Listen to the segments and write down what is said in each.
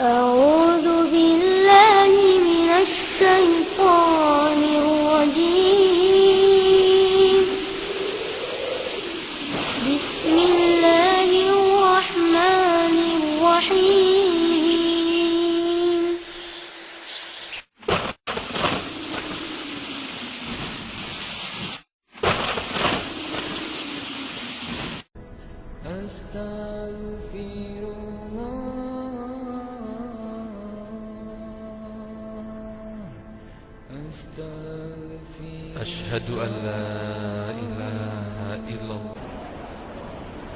أعوذ بالله من الشيطان الرجيم. بسم الله الرحمن الرحيم. أستغفر الله அஷ்ஹது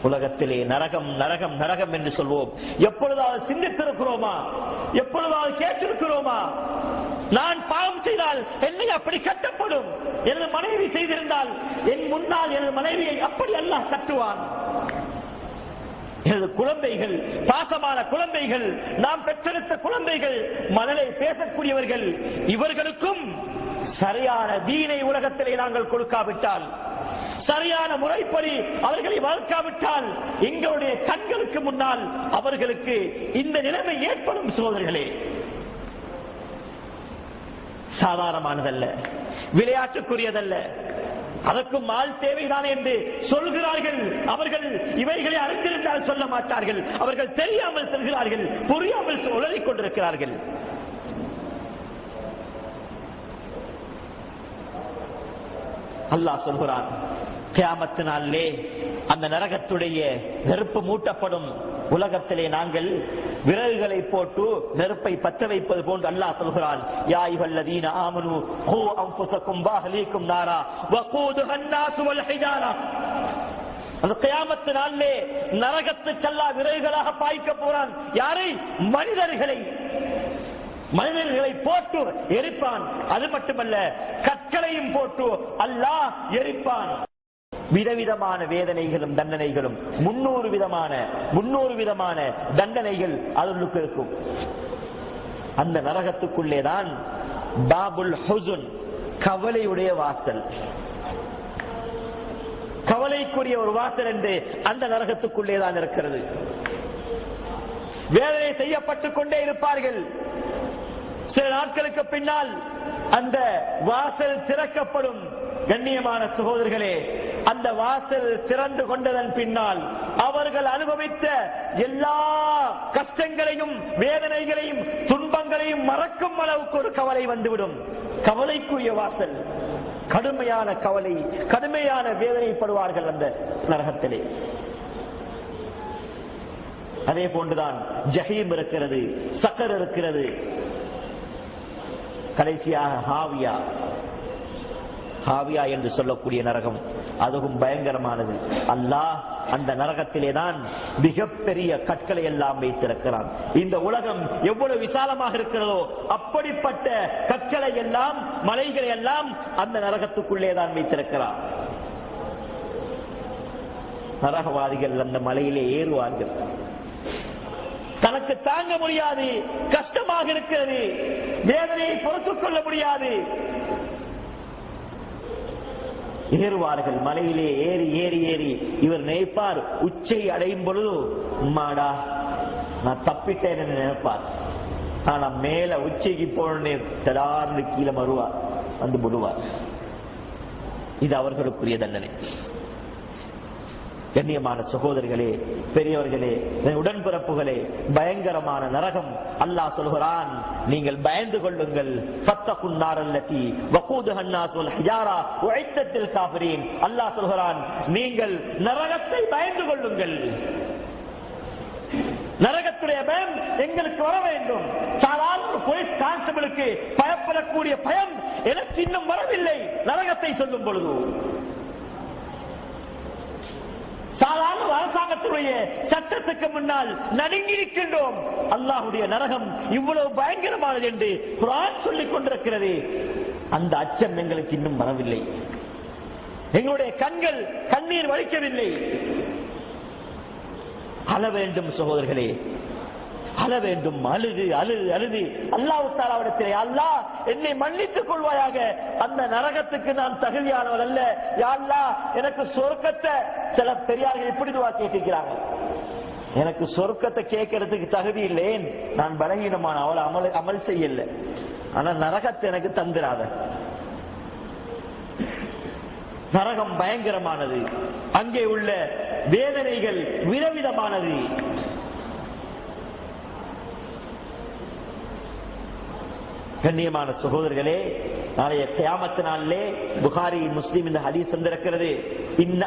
உலகத்திலே நரகம் நரகம் நரகம் என்று சொல்வோம். எப்பொழுதாவது சிந்தித்திருக்கிறோமா? எப்பொழுதாவது கேட்டிருக்கிறோமா? நான் பாவம் செய்தால் என்னை அப்படி கட்டப்படும். எனது மனைவி செய்திருந்தால் என் முன்னால் எனது மனைவியை அப்படி அல்லாஹ் கட்டுவான். எனது குழந்தைகள் பாசமான குழந்தைகள் நாம் பெற்றெடுத்த குழந்தைகள் மனலை பேசக்கூடியவர்கள் இவர்களுக்கும் சரியான தீனை உலகத்திலே நாங்கள் கொடுக்காவிட்டால் சரியான முறைப்படி அவர்களை வளர்க்காவிட்டால் எங்களுடைய கண்களுக்கு முன்னால் அவர்களுக்கு இந்த நிலைமை ஏற்படும் சோதர்களே சாதாரணமானதல்ல விளையாட்டுக்குரியதல்ல. அதற்கும் ஆள் தேவைதான் என்று சொல்கிறார்கள். அவர்கள் இவைகளை அறிந்திருந்தால் சொல்ல மாட்டார்கள். அவர்கள் தெரியாமல் செல்கிறார்கள் புரியாமல் உளறிக் கொண்டிருக்கிறார்கள். அல்லாஹ் சொல்கிறான் கியாமத்தினாலே அந்த நரகத்துடைய நெருப்பு மூட்டப்படும். உலகத்திலே நாங்கள் விறகுகளை போட்டு நெருப்பை பத்த வைப்பது போன்று அல்லாஹ் சொல்கிறான் யாய் இவல்லதீன ஆமனு ஹூ அம்புசக்கும் வாஹலீக்கும் நாரா வகூதுஹன் நாசு வல் ஹிஜாரா. அந்த கியாமத்து நாளிலே நரகத்துக்கெல்லாம் விரைவுகளாக பாய்க்க போறான். யாரை? மனிதர்களை. மனிதர்களை போட்டு எரிப்பான். அது மட்டுமல்ல கற்களையும் போட்டு அல்லாஹ் எரிப்பான். விதவிதமான வேதனைகளும் தண்டனைகளும் முன்னூறு விதமான முன்னூறு விதமான தண்டனைகள் அதற்கு இருக்கும். அந்த நரகத்துக்குள்ளே தான் பாபுல் ஹுசுன் கவலையுடைய வாசல். கவலைக்குரிய ஒரு வாசல் என்று அந்த நரகத்துக்குள்ளேதான் இருக்கிறது. வேதனை செய்யப்பட்டுக் கொண்டே இருப்பார்கள். சில நாட்களுக்கு பின்னால் அந்த வாசல் திறக்கப்படும். கண்ணியமான சகோதரர்களே அந்த வாசல் திறந்து கொண்டதன் பின்னால் அவர்கள் அனுபவித்த எல்லா கஷ்டங்களையும் வேதனைகளையும் துன்பங்களையும் மறக்கும் அளவுக்கு ஒரு கவலை வந்துவிடும். கவலைக்குரிய வாசல். கடுமையான கவலை கடுமையான வேதனைப்படுவார்கள் அந்த நரகத்திலே. அதே போன்றுதான் ஜஹீம் இருக்கிறது சக்கர் இருக்கிறது. கடைசியாக ஹாவியா. ஹாவியா என்று சொல்லக்கூடிய நரகம். அதுவும் பயங்கரமானது. அல்லாஹ் அந்த நரகத்திலே தான் மிகப்பெரிய கற்களை எல்லாம் வைத்திருக்கிறான். இந்த உலகம் எவ்வளவு விசாலமாக இருக்கிறதோ அப்படிப்பட்ட கற்களை எல்லாம் மலைகளை எல்லாம் அந்த நரகத்துக்குள்ளே தான் வைத்திருக்கிறான். நரகவாதிகள் அந்த மலையிலே ஏறுவார்கள். தனக்கு தாங்க முடியாது. கஷ்டமாக இருக்கிறது. வேதனையை பொறுத்துக் கொள்ள முடியாது. ஏறுவார்கள் மலையிலே ஏறி ஏறி ஏறி. இவர் நினைப்பார் உச்சை அடையும் பொழுது உம்மாடா நான் தப்பிட்டேன் என்று நினைப்பார். ஆனா மேல உச்சைக்கு போனே தடார்னு கீழே மறுவார் வந்து விடுவார் இது அவர்களுக்குரிய தண்டனை. கண்ணியமான சகோதரிகளே பெரியவர்களே உடன்பிறப்புகளே பயங்கரமான நரகம். அல்லாஹ் சொல்கிறான் நீங்கள் பயந்து கொள்ளுங்கள். அல்லாஹ் சொல்கிறான் நீங்கள் நரகத்தை பயந்து கொள்ளுங்கள். நரகத்துடைய பயம் எங்களுக்கு வர வேண்டும். சாதாரண போலீஸ் கான்ஸ்டபிளுக்கு பயப்படக்கூடிய பயம் எனக்கு இன்னும் வரவில்லை. நரகத்தை சொல்லும் பொழுது. சாதாரண அரசாங்கத்தினுடைய சட்டத்துக்கு முன்னால் நடுங்கி நிற்கின்றோம். அல்லாஹுடைய நரகம் இவ்வளவு பயங்கரமானது என்று குரான் சொல்லிக் கொண்டிருக்கிறது. அந்த அச்சம் எங்களுக்கு இன்னும் வரவில்லை. எங்களுடைய கண்கள் கண்ணீர் வலிக்கவில்லை அழ வேண்டும் சகோதரர்களே அழ வேண்டும் அழுது அழுது அழுது. அல்லாஹ் தாலாவிடத்திலே அல்லா என்னை மன்னித்துக் கொள்வாயாக. அந்த நரகத்துக்கு நான் தகுதியானவன் அல்ல. யா அல்லாஹ் எனக்கு சொர்க்கத்தை சில பெரியார்கள் இப்படி துவா கேட்டிருக்கிறாங்க எனக்கு சொர்க்கத்தை கேட்கறதுக்கு தகுதி இல்லேன் நான் பலகீனமான அவளை அமல் அமல் செய்யல. ஆனா நரகத்தை எனக்கு தந்துராத நரகம் பயங்கரமானது. அங்கே உள்ள வேதனைகள் விதவிதமானது. கண்ணியமான சகோதரர்களே நாளைய கியாமத்து நாளிலே புகாரி முஸ்லீம் இந்த ஹதீஸ் வந்திருக்கிறது. இன்ன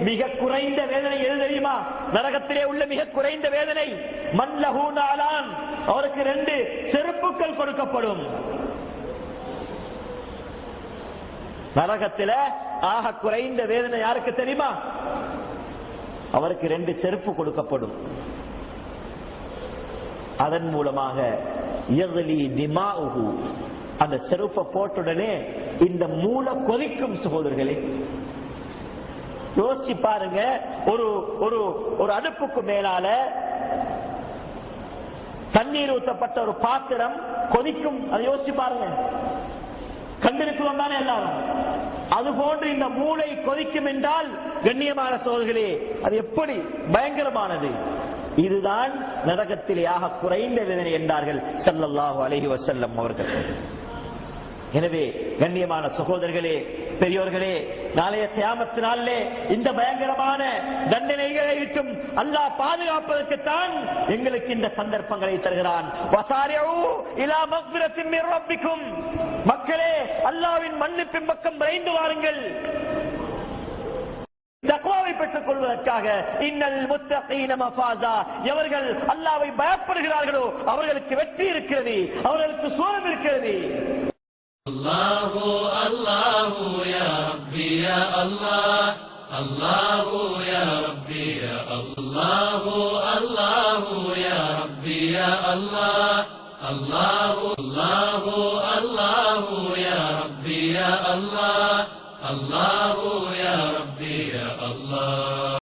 மிக குறைந்த வேதனை எது தெரியுமா? நரகத்திலே உள்ள மிக குறைந்த வேதனை. மன்லஹூ நாளான் அவருக்கு ரெண்டு செருப்புக்கள் கொடுக்கப்படும். நரகத்தில ஆக குறைந்த வேதனை யாருக்கு தெரியுமா? அவருக்கு ரெண்டு செருப்பு கொடுக்கப்படும். அதன் மூலமாக அந்த செருப்பை போட்டுடனே இந்த மூளை கொதிக்கும் சகோதரர்களே. யோசிச்சு பாருங்க ஒரு ஒரு ஒரு அடுப்புக்கு மேலால தண்ணீர் ஊற்றப்பட்ட ஒரு பாத்திரம் கொதிக்கும். அதை யோசிச்சு பாருங்க. கண்டிருக்கிறோம் தானே எல்லாரும்? அது போன்று இந்த மூளை கொதிக்கும் என்றால் கண்ணியமான சோதர்களே அது எப்படி பயங்கரமானது? இதுதான் நரகத்திலே ஆக குறைந்த வேதனை என்றார்கள் சல்லல்லாஹு அலஹி வசல்லம் அவர்கள். எனவே கண்ணியமான சகோதரர்களே பெரியோர்களே நாளைய தியாமத்து நாளிலே இந்த பயங்கரமான தண்டனைகளை விட்டும் அல்லாஹ் பாதுகாப்பதற்குத்தான் எங்களுக்கு இந்த சந்தர்ப்பங்களை தருகிறான். இலா ரப்பிக்கும். மக்களே அல்லாஹ்வின் மண்ணு பக்கம் விரைந்து வாருங்கள். தக்வாவை பெற்றுக் கொள்வதற்காக இன்னல் முத்தகீன மஃபாஸா எவர்கள் அல்லாஹ்வை பயப்படுகிறார்களோ அவர்களுக்கு வெற்றி இருக்கிறது அவர்களுக்கு சூரம் இருக்கிறது الله يا ربي يا الله